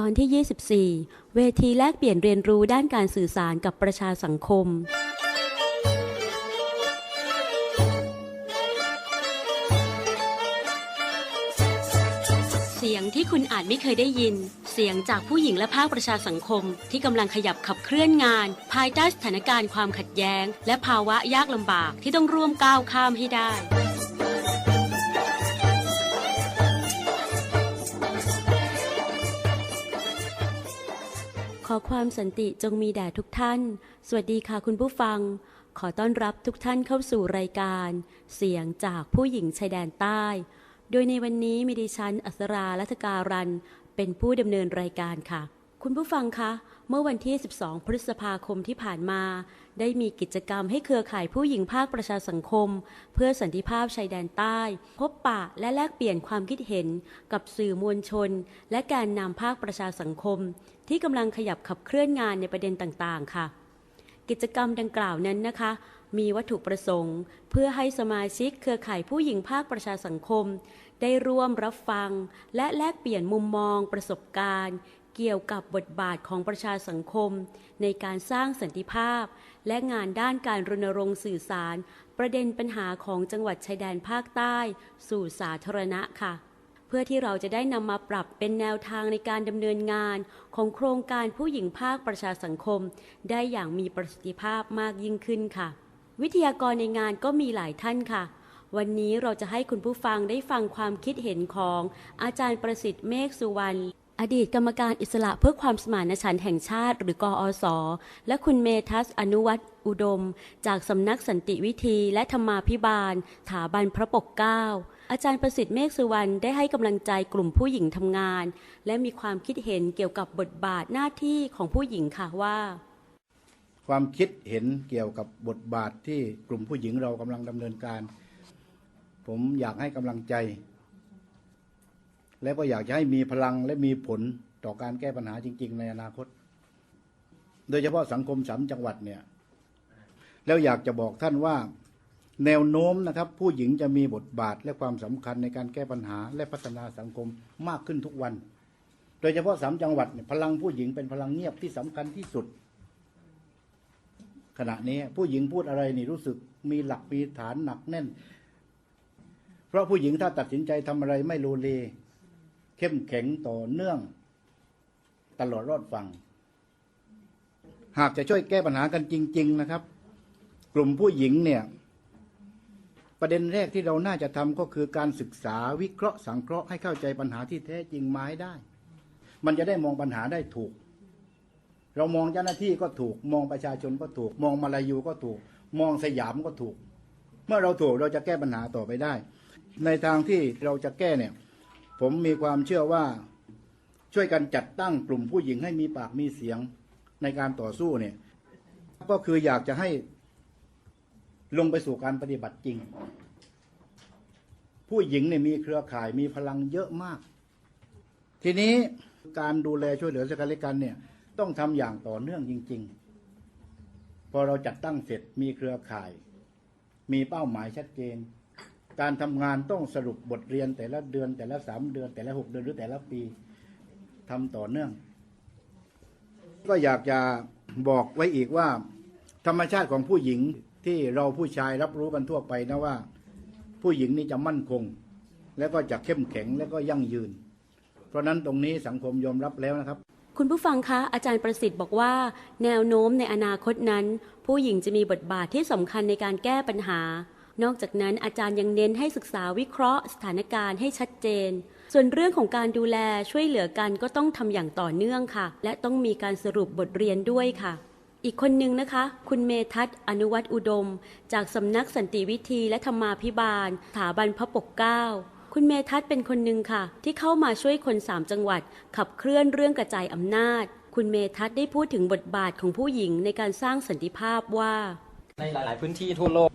ตอนที่ 24 เวทีแลกเปลี่ยนเรียนรู้ด้านการสื่อสารกับประชาสังคม เสียงที่คุณอาจไม่เคยได้ยิน เสียงจากผู้หญิงและภาคประชาสังคม ที่กำลังขยับขับเคลื่อนงาน ภายใต้สถานการณ์ความขัดแย้ง และภาวะยากลำบากที่ต้องร่วมก้าวข้ามให้ได้ อความสันติจงมีแด่ทุกท่าน สวัสดีค่ะคุณผู้ฟัง ขอต้อนรับทุกท่านเข้าสู่รายการ เสียงจากผู้หญิงชายแดนใต้ โดยในวันนี้มีดิฉันอัสราลัตการันเป็นผู้ดำเนินรายการค่ะ คุณผู้ฟังคะ เมื่อวันที่ 12 พฤษภาคมที่ผ่านมา ได้มีกิจกรรมให้เครือข่ายผู้หญิงภาคประชาสังคม เพื่อสันติภาพชายแดนใต้ พบปะและแลกเปลี่ยนความคิดเห็นกับสื่อมวลชน และแกนนำภาคประชาสังคม ที่กำลังขยับขับเคลื่อนงานในประเด็นต่างๆ ค่ะ กิจกรรมดังกล่าวนั้นนะคะ มีวัตถุประสงค์ เพื่อให้สมาชิกเครือข่ายผู้หญิงภาคประชาสังคมได้ร่วมรับฟัง และแลกเปลี่ยนมุมมอง ประสบการณ์ เกี่ยวกับบทบาทของประชาสังคม ในการสร้างสันติภาพ และงานด้านการรณรงค์สื่อสาร ประเด็นปัญหาของจังหวัดชายแดนภาคใต้ สู่สาธารณะค่ะ เพื่อที่เราจะได้นำมาปรับเป็นแนวทางในการดำเนินงานของโครงการผู้หญิงภาคประชาสังคม ได้อย่างมีประสิทธิภาพมากยิ่งขึ้นค่ะ วิทยากรในงานก็มีหลายท่านค่ะวันนี้เราจะให้คุณผู้ฟังได้ฟังความคิดเห็นของอาจารย์ประสิทธิ์เมฆสุวรรณ อดีตกรรมการอิสระเพื่อความสมานฉันท์แห่งชาติ หรือกออสและคุณเมทัสอนุวัตรอุดม จากสำนักสันติวิธีและธรรมาภิบาลถาบันพระปกเกล้าอาจารย์ประสิทธิ์เมฆสุวรรณได้ให้กำลังใจกลุ่มผู้หญิงทำงาน และมีความคิดเห็นเกี่ยวกับบทบาทหน้าที่ของผู้หญิงค่ะว่า ความคิดเห็นเกี่ยวกับบทบาทที่กลุ่มผู้หญิงเรากำลังดำเนินการ ผมอยากให้กำลังใจ และก็อยากจะให้มีพลังและมีผลต่อการแก้ปัญหาจริง ๆ ในอนาคต โดยเฉพาะสังคมสามจังหวัดเนี่ย แล้วอยากจะบอกท่านว่า แนวโน้มนะครับ ผู้หญิงจะมีบทบาทและความสำคัญในการแก้ปัญหาและพัฒนาสังคมมากขึ้นทุกวัน โดยเฉพาะสามจังหวัดเนี่ยพลังผู้หญิงเป็นพลังเงียบที่สำคัญที่สุด ขณะนี้ผู้หญิงพูดอะไรนี่รู้สึกมีหลักมีฐานหนักแน่น เพราะผู้หญิงถ้าตัดสินใจทำอะไรไม่โลเล เข้มแข็งต่อเนื่องตลอดรอดฟัง หากจะช่วยแก้ปัญหากันจริง ๆ นะครับ กลุ่มผู้หญิงเนี่ย ประเด็นแรกที่เราน่าจะทำก็คือการศึกษาวิเคราะห์สังเคราะห์ให้เข้าใจปัญหาที่แท้จริงไม้ได้ มันจะได้มองปัญหาได้ถูก เรามองเจ้าหน้าที่ก็ถูก มองประชาชนก็ถูก มองมาลายูก็ถูก มองสยามก็ถูก เมื่อเราถูกเราจะแก้ปัญหาต่อไปได้ ในทางที่เราจะแก้เนี่ย ผมมีความเชื่อว่าช่วยกันจัดตั้งกลุ่มผู้หญิงให้มีปากมีเสียงในการต่อสู้เนี่ย ก็คืออยากจะให้ลงไปสู่การปฏิบัติจริง ผู้หญิงเนี่ยมีเครือข่ายมีพลังเยอะมาก ทีนี้การดูแลช่วยเหลือสกันและกันเนี่ย ต้องทำอย่างต่อเนื่องจริง ๆ พอเราจัดตั้งเสร็จมีเครือข่าย มีเป้าหมายชัดเจน การทำงานต้องสรุปบทเรียนแต่ละเดือนแต่ละสามเดือน แต่ละหกเดือนหรือแต่ละปีทำต่อเนื่อง ก็อยากจะบอกไว้อีกว่า ธรรมชาติของผู้หญิงที่เราผู้ชายรับรู้กันทั่วไปนะว่า ผู้หญิงนี่จะมั่นคง แล้วก็จะเข้มแข็งแล้วก็ยั่งยืน เพราะนั้นตรงนี้สังคมยอมรับแล้วนะครับคุณผู้ฟังคะอาจารย์ประสิทธิ์บอกว่า แนวโน้มในอนาคตนั้น ผู้หญิงจะมีบทบาทที่สำคัญในการแก้ปัญหา นอกจากนั้นอาจารย์ยังเน้นให้ศึกษาวิเคราะห์ สถานการณ์ให้ชัดเจน ส่วนเรื่องของการดูแลช่วยเหลือกันก็ต้องทำอย่างต่อเนื่องค่ะ และต้องมีการสรุปบทเรียนด้วยค่ะอีกคนหนึ่งนะคะ คุณเมทัศน์อนุวัตอุดม จากสำนักสันติวิธีและธรรมาภิบาลสถาบันพระปกเกล้า คุณเมทัศน์เป็นคนหนึ่งค่ะ ที่เข้ามาช่วยคนสามจังหวัด ขับเคลื่อนเรื่องกระจายอำนาจ คุณเมทัศน์ได้พูดถึงบทบาทของผู้หญิงในการสร้างสันติภาพว่า ในหลาย ๆ พื้นที่ทั่วโลก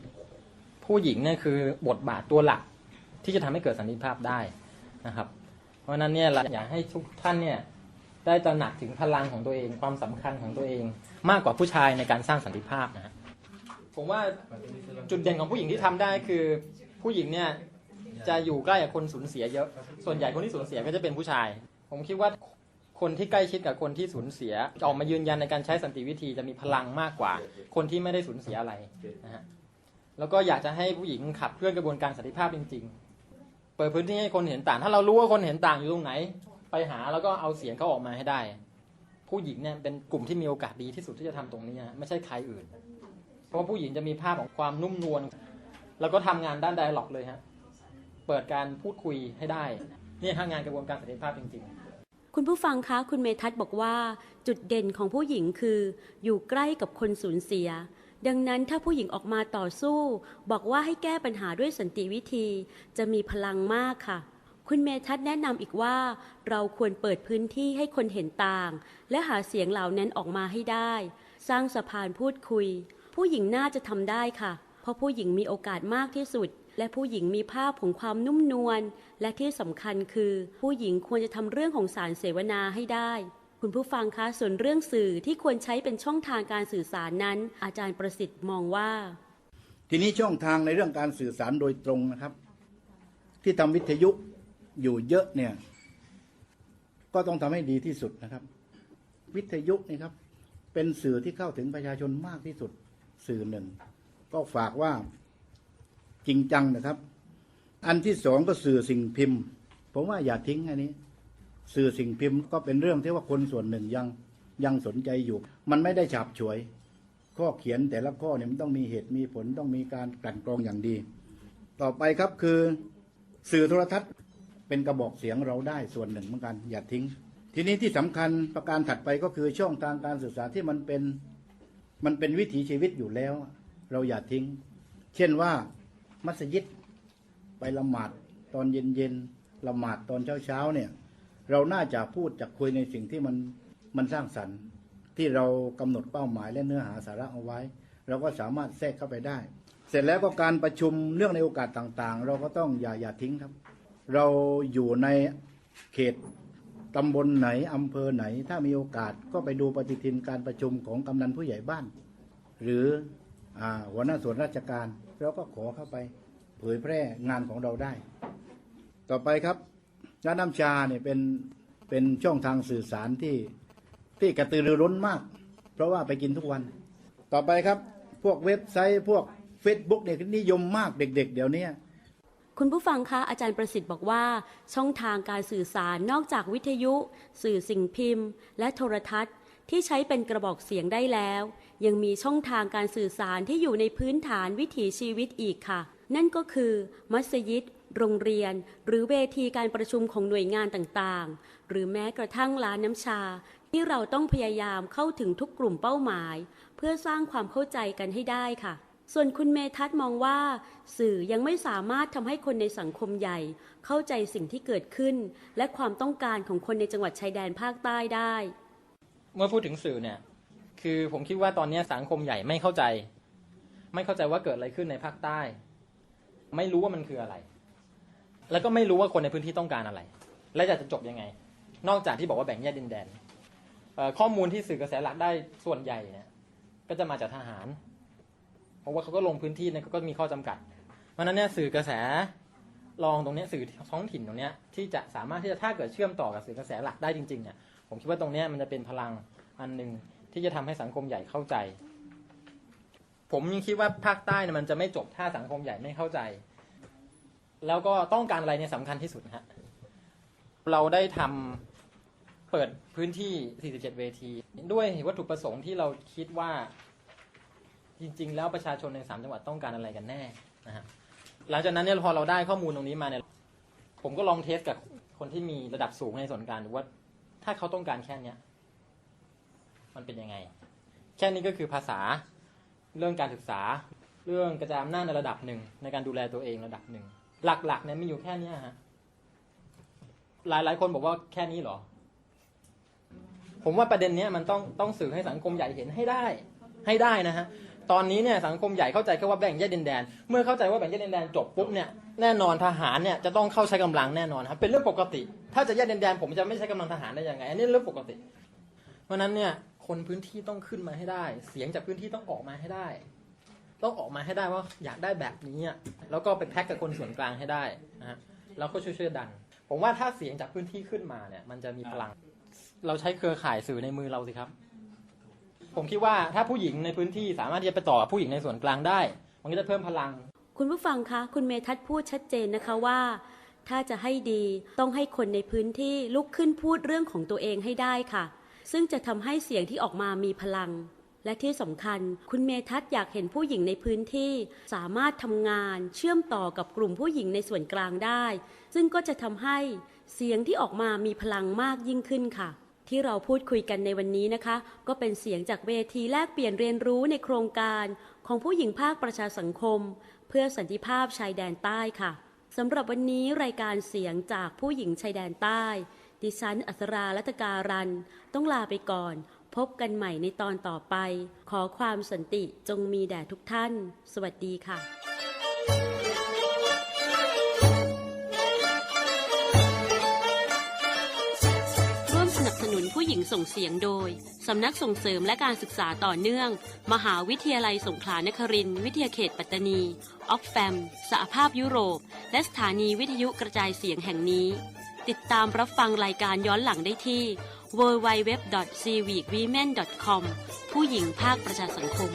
ผู้หญิงเนี่ยคือบทบาทตัวหลักที่จะทำให้เกิดสันติภาพได้นะครับ เพราะฉะนั้นเนี่ยเราอยากให้ทุกท่านเนี่ยได้ตระหนักถึงพลังของตัวเองความสำคัญของตัวเอง มากกว่าผู้ชายในการสร้างสันติภาพนะผมว่าจุดเด่นของผู้หญิงที่ทำได้คือผู้หญิงเนี่ยจะอยู่ใกล้กับคนสูญเสียเยอะ ส่วนใหญ่คนที่สูญเสียก็จะเป็นผู้ชาย ผมคิดว่าคนที่ใกล้ชิดกับคนที่สูญเสียออกมายืนยันในการใช้สันติวิธีจะมีพลังมากกว่า คนที่ไม่ได้สูญเสียอะไรนะฮะ แล้วก็อยากจะให้ผู้หญิงขับเคลื่อนกระบวนการสันติภาพจริง ๆ เปิดพื้นที่ให้คนเห็นต่าง ถ้าเรารู้ว่าคนเห็นต่างอยู่ตรงไหน ไปหาแล้วก็เอาเสียงเขาออกมาให้ได้ ผู้หญิงเนี่ยเป็นกลุ่มที่มีโอกาสดีที่สุดที่จะทำตรงนี้ฮะไม่ใช่ใครอื่น เพราะผู้หญิงจะมีภาพของความนุ่มนวลแล้วก็ทำงานด้านไดอะล็อกเลยฮะเปิดการพูดคุยให้ได้นี่ทางงานกระบวนการสันติภาพจริง ๆคุณผู้ฟังคะ คุณเมทัศน์บอกว่า จุดเด่นของผู้หญิงคือ อยู่ใกล้กับคนสูญเสีย ดังนั้นถ้าผู้หญิงออกมาต่อสู้ บอกว่าให้แก้ปัญหาด้วยสันติวิธี จะมีพลังมากค่ะ คุณเมทัศน์แนะนำอีกว่า เราควรเปิดพื้นที่ให้คนเห็นต่าง และหาเสียงเหล่านั้นออกมาให้ได้ สร้างสะพานพูดคุย ผู้หญิงน่าจะทำได้ค่ะ เพราะผู้หญิงมีโอกาสมากที่สุด และผู้หญิงมีภาพของความนุ่มนวลและที่สำคัญคือ ผู้หญิงควรจะทำเรื่องของสารเสวนาให้ได้ คุณผู้ฟังคะส่วนเรื่องสื่อที่ควรใช้เป็นช่องทางการสื่อสารนั้น อาจารย์ประสิทธิ์มองว่า ทีนี้ช่องทางในเรื่องการสื่อสารโดยตรงนะครับ ที่ทำวิทยุอยู่เยอะเนี่ย ก็ต้องทำให้ดีที่สุดนะครับ วิทยุนี่ครับ เป็นสื่อที่เข้าถึงประชาชนมากที่สุดสื่อหนึ่ง ก็ฝากว่าจริงจังนะครับ อันที่สองก็สื่อสิ่งพิมพ์ ผมว่าอย่าทิ้งอันนี้ สื่อสิ่งพิมพ์ก็เป็นเรื่องที่ว่าคนส่วนหนึ่งยังยังสนใจอยู่ มันไม่ได้ฉาบฉวย ข้อเขียนแต่ละข้อเนี่ยมันต้องมีเหตุมีผลต้องมีการกลั่นกรองอย่างดี ต่อไปครับคือสื่อโทรทัศน์เป็นกระบอกเสียงเราได้ส่วนหนึ่งเหมือนกัน อย่าทิ้ง ทีนี้ที่สำคัญประการถัดไปก็คือช่องทางการสื่อสารที่มันเป็นมันเป็นวิถีชีวิตอยู่แล้ว เราอย่าทิ้ง เช่นว่ามัสยิดไปละหมาดตอนเย็นๆละหมาดตอนเช้าๆเนี่ย เราน่าจะพูดจะคุยในสิ่งที่มันมันสร้างสรรค์ ที่เรากำหนดเป้าหมายและเนื้อหาสาระเอาไว้ เราก็สามารถแทรกเข้าไปได้ เสร็จแล้วก็การประชุมเรื่องในโอกาสต่างๆ เราก็ต้องอย่าอย่าทิ้งครับ เราอยู่ในเขตตำบลไหนอำเภอไหน ถ้ามีโอกาสก็ไปดูปฏิทินการประชุมของกำนันผู้ใหญ่บ้าน หรืออหัวหน้าส่วนราชการเราก็ขอเข้าไป เผยแพร่งานของเราได้ ต่อไปครับ ร้านน้ำชาเนี่ยเป็นเป็นช่องทางสื่อสารที่ที่กระตือรือร้นมาก เพราะว่าไปกินทุกวัน ต่อไปครับพวกเว็บไซต์พวก Facebook เนี่ยนิยมมากเด็ก ๆ เดี๋ยวนี้คุณผู้ฟังคะอาจารย์ประสิทธิ์บอกว่า ช่องทางการสื่อสารนอกจากวิทยุ สื่อสิ่งพิมพ์ และโทรทัศน์ ที่ใช้เป็นกระบอกเสียงได้แล้ว ยังมีช่องทางการสื่อสารที่อยู่ในพื้นฐานวิถีชีวิตอีกค่ะ นั่นก็คือ มัสยิด โรงเรียน หรือเวทีการประชุมของหน่วยงานต่างๆ หรือแม้กระทั่งร้านน้ำชา ที่เราต้องพยายามเข้าถึงทุกกลุ่มเป้าหมาย เพื่อสร้างความเข้าใจกันให้ได้ค่ะ ส่วนคุณเมทัศมองว่า สื่อยังไม่สามารถทำให้คนในสังคมใหญ่ เข้าใจสิ่งที่เกิดขึ้น และความต้องการของคนในจังหวัดชายแดนภาคใต้ได้ เมื่อพูดถึงสื่อเนี่ยคือผมคิดว่าตอนนี้สังคมใหญ่ไม่เข้าใจ ไม่เข้าใจว่าเกิดอะไรขึ้นในภาคใต้ ไม่รู้ว่ามันคืออะไร แล้วก็ไม่รู้ว่าคนในพื้นที่ต้องการอะไร และจะจะจบยังไง นอกจากที่บอกว่าแบ่งแยกดินแดนข้อมูลที่สื่อกระแสหลักได้ส่วนใหญ่เนี่ยก็จะมาจากทหาร เพราะว่าเขาก็ลงพื้นที่เนี่ยก็มีข้อจำกัด เพราะฉะนั้นเนี่ยสื่อกระแสรองตรงนี้สื่อท้องถิ่นตรงนี้ที่จะสามารถที่จะถ้าเกิดเชื่อมต่อกับสื่อกระแสหลักได้จริงๆเนี่ยผมคิดว่าตรงนี้มันจะเป็นพลังอันหนึ่งที่จะทำให้สังคมใหญ่เข้าใจ ผมยังคิดว่าภาคใต้เนี่ยมันจะไม่จบถ้าสังคมใหญ่ไม่เข้าใจ แล้วก็ต้องการอะไรเนี่ยสำคัญที่สุดนะฮะเราได้ทำเปิดพื้นที่ 47 เวที ด้วยวัตถุประสงค์ที่เราคิดว่า จริง ๆ แล้วประชาชนในสามจังหวัดต้องการอะไรกันแน่นะฮะหลังจากนั้นเนี่ยพอเราได้ข้อมูลตรงนี้มาเนี่ยผมก็ลองเทสกับคนที่มีระดับสูงในส่วนการดูว่า ถ้าเขาต้องการแค่เนี้ยมันเป็นยังไง แค่นี้ก็คือภาษาเรื่องการศึกษา เรื่องกระจายอำนาจในระดับหนึ่งในการดูแลตัวเองระดับหนึ่ง หลักๆเนี่ยมีอยู่แค่นี้ฮะหลายหลายคนบอกว่าแค่นี้เหรอ ผมว่าประเด็นเนี้ยมันต้องต้องสื่อให้สังคมใหญ่เห็นให้ได้ ให้ได้นะฮะตอนนี้เนี่ยสังคมใหญ่เข้าใจแค่ว่าแบ่งแยกดินแดน เมื่อเข้าใจว่าแบ่งแยกดินแดนจบปุ๊บเนี่ยแน่นอนทหารเนี่ยจะต้องเข้าใช้กำลังแน่นอนครับเป็นเรื่องปกติ ถ้าจะแยกดินแดนผมจะไม่ใช้กำลังทหารได้ยังไงอันนี้เรื่องปกติ เพราะนั้นเนี่ยคนพื้นที่ต้องขึ้นมาให้ได้ เสียงจากพื้นที่ต้องออกมาให้ได้ ต้องออกมาให้ได้ว่าอยากได้แบบนี้อะแล้วก็ไปแพ็กกับคนส่วนกลางให้ได้นะฮะแล้วก็ช่วยๆดัน ผมว่าถ้าเสียงจากพื้นที่ขึ้นมาเนี่ยมันจะมีพลัง เราใช้เครือข่ายสื่อในมือเราสิครับ ผมคิดว่าถ้าผู้หญิงในพื้นที่สามารถที่จะไปต่อผู้หญิงในส่วนกลางได้ มันก็จะเพิ่มพลัง คุณผู้ฟังคะ คุณเมทัศน์พูดชัดเจนนะคะว่า ถ้าจะให้ดีต้องให้คนในพื้นที่ลุกขึ้นพูดเรื่องของตัวเองให้ได้ค่ะ ซึ่งจะทำให้เสียงที่ออกมามีพลัง และที่สำคัญคุณเมทัศน์อยากเห็นผู้หญิงในพื้นที่สามารถทำงานเชื่อมต่อกับกลุ่มผู้หญิงในส่วนกลางได้ ซึ่งก็จะทำให้เสียงที่ออกมามีพลังมากยิ่งขึ้นค่ะ ที่เราพูดคุยกันในวันนี้นะคะ ก็เป็นเสียงจากเวทีแลกเปลี่ยนเรียนรู้ในโครงการของผู้หญิงภาคประชาสังคม เพื่อสันติภาพชายแดนใต้ค่ะสำหรับวันนี้รายการเสียงจากผู้หญิงชายแดนใต้ ดิฉันอัศราลัตการัน ต้องลาไปก่อน พบกันใหม่ในตอนต่อไป ขอความสันติจงมีแด่ทุกท่าน สวัสดีค่ะร่วมสนับสนุนผู้หญิงส่งเสียงโดย สำนักส่งเสริมและการศึกษาต่อเนื่อง มหาวิทยาลัยสงขลานครินวิทยาเขตปัตตานี ออกแฟม สหภาพยุโรป และสถานีวิทยุกระจายเสียงแห่งนี้ ติดตามรับฟังรายการย้อนหลังได้ที่ www.civicwomen.com ผู้หญิงภาคประชาสังคม